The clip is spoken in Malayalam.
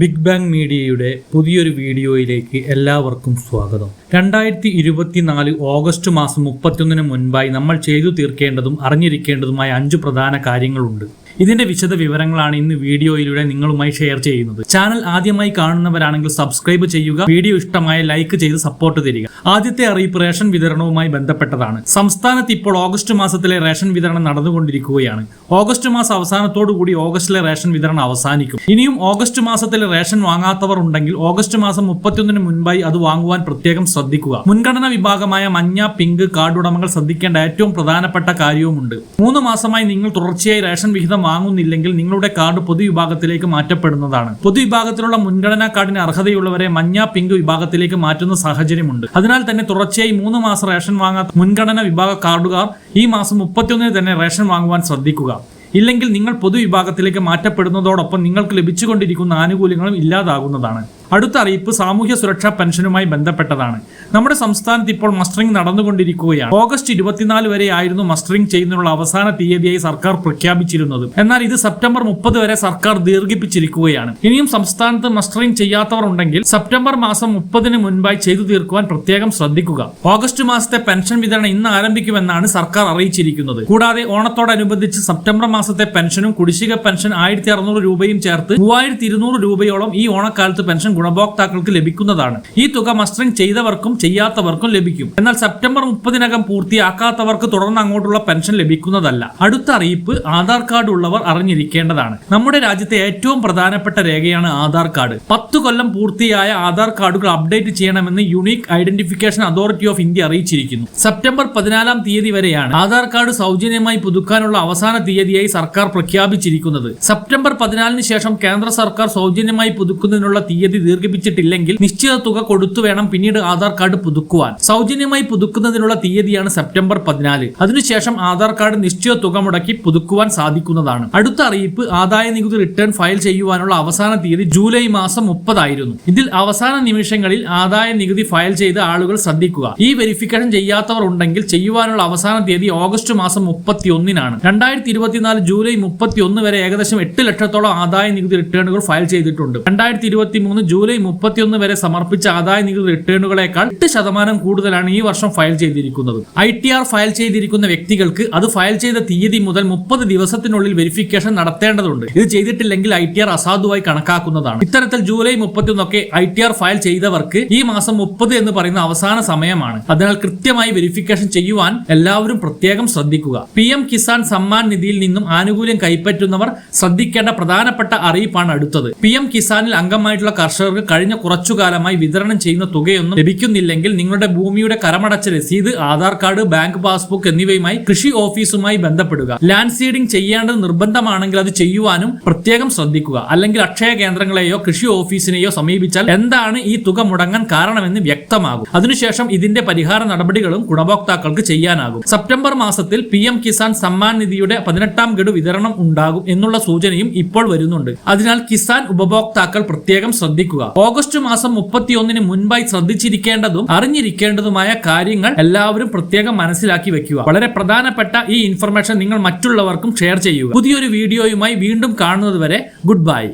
ബിഗ് ബാങ് മീഡിയയുടെ പുതിയൊരു വീഡിയോയിലേക്ക് എല്ലാവർക്കും സ്വാഗതം. രണ്ടായിരത്തി ഇരുപത്തിനാല് ഓഗസ്റ്റ് മാസം മുപ്പത്തിയൊന്നിന് മുൻപായി നമ്മൾ ചെയ്തു തീർക്കേണ്ടതും അറിഞ്ഞിരിക്കേണ്ടതുമായ അഞ്ച് പ്രധാന കാര്യങ്ങളുണ്ട്. ഇതിന്റെ വിശദ വിവരങ്ങളാണ് ഇന്ന് വീഡിയോയിലൂടെ നിങ്ങളുമായി ഷെയർ ചെയ്യുന്നത്. ചാനൽ ആദ്യമായി കാണുന്നവരാണെങ്കിൽ സബ്സ്ക്രൈബ് ചെയ്യുക വീഡിയോ ഇഷ്ടമായ ലൈക്ക് ചെയ്ത് സപ്പോർട്ട് തരിക. ആദ്യത്തെ അറിയിപ്പ് റേഷൻ വിതരണവുമായി ബന്ധപ്പെട്ടതാണ്. സംസ്ഥാനത്ത് ഇപ്പോൾ ഓഗസ്റ്റ് മാസത്തിലെ റേഷൻ വിതരണം നടന്നുകൊണ്ടിരിക്കുകയാണ്. ഓഗസ്റ്റ് മാസം അവസാനത്തോടു കൂടി ഓഗസ്റ്റിലെ റേഷൻ വിതരണം അവസാനിക്കും. ഇനിയും ഓഗസ്റ്റ് മാസത്തിലെ റേഷൻ വാങ്ങാത്തവർ ഉണ്ടെങ്കിൽ ഓഗസ്റ്റ് മാസം മുപ്പത്തിയൊന്നിന് മുൻപായി അത് വാങ്ങുവാൻ പ്രത്യേകം ശ്രദ്ധിക്കുക. മുൻഗണനാ വിഭാഗമായ മഞ്ഞ പിങ്ക് കാർഡ് ഉടമകൾ ശ്രദ്ധിക്കേണ്ട ഏറ്റവും പ്രധാനപ്പെട്ട കാര്യവുമുണ്ട്. മൂന്ന് മാസമായി നിങ്ങൾ തുടർച്ചയായി റേഷൻ വിഹിതം വാങ്ങുന്നില്ലെങ്കിൽ നിങ്ങളുടെ കാർഡ് പൊതുവിഭാഗത്തിലേക്ക് മാറ്റപ്പെടുന്നതാണ്. പൊതുവിഭാഗത്തിലുള്ള മുൻഗണനാ കാർഡിന് അർഹതയുള്ളവരെ മഞ്ഞ പിങ്ക് വിഭാഗത്തിലേക്ക് മാറ്റുന്ന സാഹചര്യമുണ്ട്. അതിനാൽ തന്നെ തുടർച്ചയായി മൂന്ന് മാസം റേഷൻ വാങ്ങാത്ത മുൻഗണന വിഭാഗ കാർഡുകാർ ഈ മാസം മുപ്പത്തിയൊന്നിന് തന്നെ റേഷൻ വാങ്ങുവാൻ ശ്രദ്ധിക്കുക. ഇല്ലെങ്കിൽ നിങ്ങൾ പൊതുവിഭാഗത്തിലേക്ക് മാറ്റപ്പെടുന്നതോടൊപ്പം നിങ്ങൾക്ക് ലഭിച്ചുകൊണ്ടിരിക്കുന്ന ആനുകൂല്യങ്ങളും ഇല്ലാതാകുന്നതാണ്. അടുത്ത അറിയിപ്പ് സാമൂഹ്യ സുരക്ഷാ പെൻഷനുമായി ബന്ധപ്പെട്ടതാണ്. നമ്മുടെ സംസ്ഥാനത്ത് ഇപ്പോൾ മസ്റ്ററിംഗ് നടന്നുകൊണ്ടിരിക്കുകയാണ്. ഓഗസ്റ്റ് ഇരുപത്തിനാല് വരെ ആയിരുന്നു മസ്റ്ററിംഗ് ചെയ്യുന്നതിനുള്ള അവസാന തീയതിയായി സർക്കാർ പ്രഖ്യാപിച്ചിരുന്നത്. എന്നാൽ ഇത് സെപ്റ്റംബർ മുപ്പത് വരെ സർക്കാർ ദീർഘിപ്പിച്ചിരിക്കുകയാണ്. ഇനിയും സംസ്ഥാനത്ത് മസ്റ്ററിംഗ് ചെയ്യാത്തവർ ഉണ്ടെങ്കിൽ സെപ്റ്റംബർ മാസം മുപ്പതിന് മുൻപായി ചെയ്തു തീർക്കുവാൻ പ്രത്യേകം ശ്രദ്ധിക്കുക. ഓഗസ്റ്റ് മാസത്തെ പെൻഷൻ വിതരണം ഇന്ന് ആരംഭിക്കുമെന്നാണ് സർക്കാർ അറിയിച്ചിരിക്കുന്നത്. കൂടാതെ ഓണത്തോടനുബന്ധിച്ച് സെപ്റ്റംബർ മാസത്തെ പെൻഷനും കുടിശ്ശിക പെൻഷൻ ആയിരത്തി അറുന്നൂറ് രൂപയും ചേർത്ത് മൂവായിരത്തി ഇരുന്നൂറ് രൂപയോളം ഈ ഓണക്കാലത്ത് പെൻഷൻ ഗുണഭോക്താക്കൾക്ക് ലഭിക്കുന്നതാണ്. ഈ തുക മസ്റ്ററിംഗ് ചെയ്തവർക്കും ചെയ്യാത്തവർക്കും ലഭിക്കും. എന്നാൽ സെപ്റ്റംബർ മുപ്പതിനകം പൂർത്തിയാക്കാത്തവർക്ക് തുടർന്ന് അങ്ങോട്ടുള്ള പെൻഷൻ ലഭിക്കുന്നതല്ല. അടുത്ത അറിയിപ്പ് ആധാർ കാർഡ് ഉള്ളവർ അറിഞ്ഞിരിക്കേണ്ടതാണ്. നമ്മുടെ രാജ്യത്തെ ഏറ്റവും പ്രധാനപ്പെട്ട രേഖയാണ് ആധാർ കാർഡ്. പത്ത് കൊല്ലം പൂർത്തിയായ ആധാർ കാർഡുകൾ അപ്ഡേറ്റ് ചെയ്യണമെന്ന് unique identification authority of India അറിയിച്ചിരിക്കുന്നു. September പതിനാലാം തീയതി വരെയാണ് ആധാർ കാർഡ് സൗജന്യമായി പുതുക്കാനുള്ള അവസാന തീയതിയായി സർക്കാർ പ്രഖ്യാപിച്ചിരിക്കുന്നത്. സെപ്റ്റംബർ പതിനാലിന് ശേഷം കേന്ദ്ര സർക്കാർ സൗജന്യമായി പുതുക്കുന്നതിനുള്ള തീയതി ദീർഘിപ്പിച്ചിട്ടില്ലെങ്കിൽ നിശ്ചിത തുക കൊടുത്തു വേണം പിന്നീട് ആധാർ കാർഡ് പുതുക്കുവാൻ. സൗജന്യമായി പുതുക്കുന്നതിനുള്ള തീയതിയാണ് സെപ്റ്റംബർ പതിനാല്. അതിനുശേഷം ആധാർ കാർഡ് നിശ്ചിത തുക മുടക്കി പുതുക്കുവാൻ സാധിക്കുന്നതാണ്. അടുത്ത അറിയിപ്പ് ആദായ നികുതി റിട്ടേൺ ഫയൽ ചെയ്യുവാനുള്ള അവസാന തീയതി ജൂലൈ മാസം മുപ്പതായിരുന്നു. ഇതിൽ അവസാന നിമിഷങ്ങളിൽ ആദായ നികുതി ഫയൽ ചെയ്ത ആളുകൾ ശ്രദ്ധിക്കുക. ഈ വെരിഫിക്കേഷൻ ചെയ്യാത്തവർ ഉണ്ടെങ്കിൽ ചെയ്യുവാനുള്ള അവസാന തീയതി ഓഗസ്റ്റ് മാസം മുപ്പത്തി ഒന്നിനാണ് രണ്ടായിരത്തി ഇരുപത്തിനാല് ജൂലൈ മുപ്പത്തി ഒന്ന് വരെ ഏകദേശം എട്ട് ലക്ഷത്തോളം ആദായ നികുതി റിട്ടേണുകൾ ഫയൽ ചെയ്തിട്ടുണ്ട്. രണ്ടായിരത്തി ഇരുപത്തി മൂന്ന് ജൂലൈ മുപ്പത്തിയൊന്ന് വരെ സമർപ്പിച്ച ആദായ നികുതി റിട്ടേണുകളേക്കാൾ എട്ട് ശതമാനം കൂടുതലാണ് ഈ വർഷം ഫയൽ ചെയ്തിരിക്കുന്നത്. ഐ ടി ആർ ഫയൽ ചെയ്തിരിക്കുന്ന വ്യക്തികൾക്ക് അത് ഫയൽ ചെയ്ത തീയതി മുതൽ മുപ്പത് ദിവസത്തിനുള്ളിൽ വെരിഫിക്കേഷൻ നടത്തേണ്ടതുണ്ട്. ഇത് ചെയ്തിട്ടില്ലെങ്കിൽ ഐ ടി ആർ അസാധുവായി കണക്കാക്കുന്നതാണ്. ഇത്തരത്തിൽ ജൂലൈ മുപ്പത്തിയൊന്നൊക്കെ ഐ ടി ആർ ഫയൽ ചെയ്തവർക്ക് ഈ മാസം മുപ്പത് എന്ന് പറയുന്ന അവസാന സമയമാണ്. അതിനാൽ കൃത്യമായി വെരിഫിക്കേഷൻ ചെയ്യുവാൻ എല്ലാവരും പ്രത്യേകം ശ്രദ്ധിക്കുക. പി എം കിസാൻ സമ്മാൻ നിധിയിൽ നിന്നും ആനുകൂല്യം കൈപ്പറ്റുന്നവർ ശ്രദ്ധിക്കേണ്ട പ്രധാനപ്പെട്ട അറിയിപ്പാണ് അടുത്തത്. പി എം കിസാനിൽ അംഗമായിട്ടുള്ള കർഷകർക്ക് കഴിഞ്ഞ കുറച്ചു കാലമായി വിതരണം ചെയ്യുന്ന തുകയൊന്നും ലഭിക്കുന്നില്ലെങ്കിൽ നിങ്ങളുടെ ഭൂമിയുടെ കരമടച്ച രസീത് ആധാർ കാർഡ് ബാങ്ക് പാസ്ബുക്ക് എന്നിവയുമായി കൃഷി ഓഫീസുമായി ബന്ധപ്പെടുക. ലാൻഡ് സീഡിംഗ് ചെയ്യേണ്ടത് നിർബന്ധമാണെങ്കിൽ അത് ചെയ്യുവാനും പ്രത്യേകം ശ്രദ്ധിക്കുക. അല്ലെങ്കിൽ അക്ഷയ കേന്ദ്രങ്ങളെയോ കൃഷി ഓഫീസിനെയോ സമീപിച്ചാൽ എന്താണ് ഈ തുക മുടങ്ങാൻ കാരണമെന്ന് വ്യക്തമാകും. അതിനുശേഷം ഇതിന്റെ പരിഹാര നടപടികളും ഗുണഭോക്താക്കൾക്ക് ചെയ്യാനാകും. സെപ്റ്റംബർ മാസത്തിൽ പി എം കിസാൻ സമ്മാൻ നിധിയുടെ പതിനെട്ടാം ഗഡു വിതരണം ഉണ്ടാകും എന്നുള്ള സൂചനയും ഇപ്പോൾ വരുന്നുണ്ട്. അതിനാൽ കിസാൻ ഉപഭോക്താക്കൾ പ്രത്യേകം ശ്രദ്ധിക്കുക ഓഗസ്റ്റ് മാസം മുപ്പത്തിയൊന്നിന് മുൻപായി ശ്രദ്ധിച്ചിരിക്കേണ്ടതും അറിഞ്ഞിരിക്കേണ്ടതുമായ കാര്യങ്ങൾ എല്ലാവരും പ്രത്യേകം മനസ്സിലാക്കി വെക്കുക. വളരെ പ്രധാനപ്പെട്ട ഈ ഇൻഫർമേഷൻ നിങ്ങൾ മറ്റുള്ളവർക്കും ഷെയർ ചെയ്യുക. പുതിയൊരു വീഡിയോയുമായി വീണ്ടും കാണുന്നതുവരെ ഗുഡ് ബൈ